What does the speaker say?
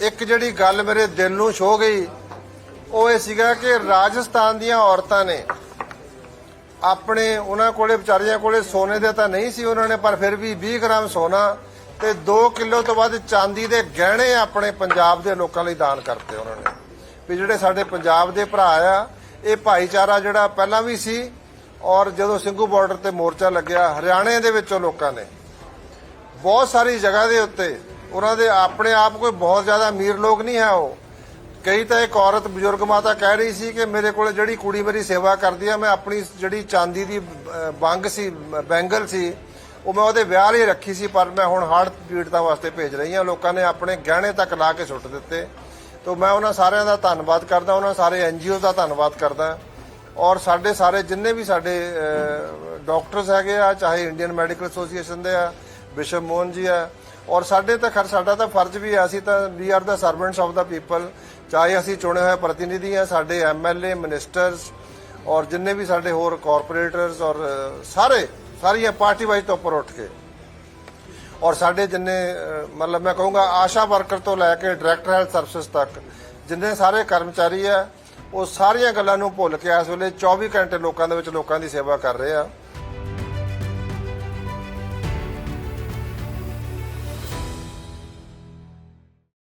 ਇੱਕ ਜਿਹੜੀ ਗੱਲ ਮੇਰੇ ਦਿਲ ਨੂੰ ਛੋ ਗਈ, ਉਹ ਇਹ ਸੀਗਾ ਕਿ ਰਾਜਸਥਾਨ ਦੀਆਂ ਔਰਤਾਂ ਨੇ ਆਪਣੇ, ਉਹਨਾਂ ਕੋਲੇ ਵਿਚਾਰੀਆਂ ਕੋਲੇ ਸੋਨੇ ਦੇ ਤਾਂ ਨਹੀਂ ਸੀ ਉਹਨਾਂ ਨੇ, ਪਰ ਫਿਰ ਵੀ 20 ਗ੍ਰਾਮ ਸੋਨਾ ਤੇ 2 ਕਿਲੋ ਤੋਂ ਵੱਧ ਚਾਂਦੀ ਦੇ ਗਹਿਣੇ ਆਪਣੇ ਪੰਜਾਬ ਦੇ ਲੋਕਾਂ ਲਈ ਦਾਨ ਕਰਤੇ ਉਹਨਾਂ ਨੇ। ਵੀ ਜਿਹੜੇ ਸਾਡੇ ਪੰਜਾਬ ਦੇ ਭਰਾ ਆ, ਇਹ ਭਾਈਚਾਰਾ ਜਿਹੜਾ ਪਹਿਲਾਂ ਵੀ ਸੀ ਔਰ ਜਦੋਂ ਸਿੰਘੂ ਬਾਰਡਰ ਤੇ ਮੋਰਚਾ ਲੱਗਿਆ, ਹਰਿਆਣੇ ਦੇ ਵਿੱਚੋਂ ਲੋਕਾਂ ਨੇ ਬਹੁਤ ਸਾਰੀ ਜਗ੍ਹਾ ਦੇ ਉੱਤੇ ਉਹਨਾਂ ਦੇ ਆਪਣੇ ਆਪ ਕੋਈ ਬਹੁਤ ਜ਼ਿਆਦਾ ਅਮੀਰ ਲੋਕ ਨਹੀਂ ਹੈ ਉਹ। ਕਈ ਤਾਂ ਇੱਕ ਔਰਤ ਬਜ਼ੁਰਗ ਮਾਤਾ ਕਹਿ ਰਹੀ ਸੀ ਕਿ ਮੇਰੇ ਕੋਲ ਜਿਹੜੀ ਕੁੜੀ ਮੇਰੀ ਸੇਵਾ ਕਰਦੀ ਆ ਮੈਂ ਆਪਣੀ ਜਿਹੜੀ ਚਾਂਦੀ ਦੀ ਅਹ, ਬੰਗ ਸੀ ਬੈਂਗਲ ਸੀ ਉਹ ਮੈਂ ਉਹਦੇ ਵਿਆਹ ਲਈ ਰੱਖੀ ਸੀ ਪਰ ਮੈਂ ਹੁਣ ਹੜ੍ਹ ਪੀੜਤਾਂ ਵਾਸਤੇ ਭੇਜ ਰਹੀ ਹਾਂ। ਲੋਕਾਂ ਨੇ ਆਪਣੇ ਗਹਿਣੇ ਤੱਕ ਲਾ ਕੇ ਸੁੱਟ ਦਿੱਤੇ। ਤੋਂ ਮੈਂ ਉਹਨਾਂ ਸਾਰਿਆਂ ਦਾ ਧੰਨਵਾਦ ਕਰਦਾ ਉਹਨਾਂ ਸਾਰੇ ਐਨਜੀਓ ਦਾ ਧੰਨਵਾਦ ਕਰਦਾ। ਔਰ ਸਾਡੇ ਸਾਰੇ ਜਿੰਨੇ ਵੀ ਸਾਡੇ ਡਾਕਟਰਸ ਹੈਗੇ ਆ ਚਾਹੇ ਇੰਡੀਅਨ ਮੈਡੀਕਲ ਐਸੋਸੀਏਸ਼ਨ ਦੇ ਆ ਬਿਸ਼ਪ ਮੋਹਨ ਜੀ ਆ ਔਰ ਸਾਡੇ ਤਾਂ ਖਰ ਸਾਡਾ ਤਾਂ ਫਰਜ਼ ਵੀ ਹੈ, ਅਸੀਂ ਤਾਂ we are the servants of the people ਚਾਹੇ ਅਸੀਂ ਚੁਣੇ ਹੋਏ ਪ੍ਰਤੀਨਿਧੀ ਆ ਸਾਡੇ ਐਮਐਲਏ ਮਿਨਿਸਟਰਸ ਔਰ ਜਿੰਨੇ ਵੀ ਸਾਡੇ ਹੋਰ ਕਾਰਪੋਰੇਟਰਸ ਔਰ ਸਾਰੇ, ਸਾਰੀਆਂ ਪਾਰਟੀ ਵਾਈਜ਼ ਤੋਂ ਉੱਪਰ ਉੱਠ ਕੇ। ਔਰ ਸਾਡੇ ਜਿੰਨੇ ਮਤਲਬ ਮੈਂ ਕਹੂੰਗਾ ਆਸ਼ਾ ਵਰਕਰ ਤੋਂ ਲੈ ਕੇ ਡਾਇਰੈਕਟਰ ਹੈਲਥ ਸਰਵਿਸ ਤੱਕ, ਜਿੰਨੇ ਸਾਰੇ ਕਰਮਚਾਰੀ ਆ ਉਹ ਸਾਰੀਆਂ ਗੱਲਾਂ ਨੂੰ ਭੁੱਲ ਕੇ ਇਸ ਵੇਲੇ 24 ਘੰਟੇ ਲੋਕਾਂ ਦੇ ਵਿੱਚ ਲੋਕਾਂ ਦੀ ਸੇਵਾ ਕਰ ਰਹੇ ਆ।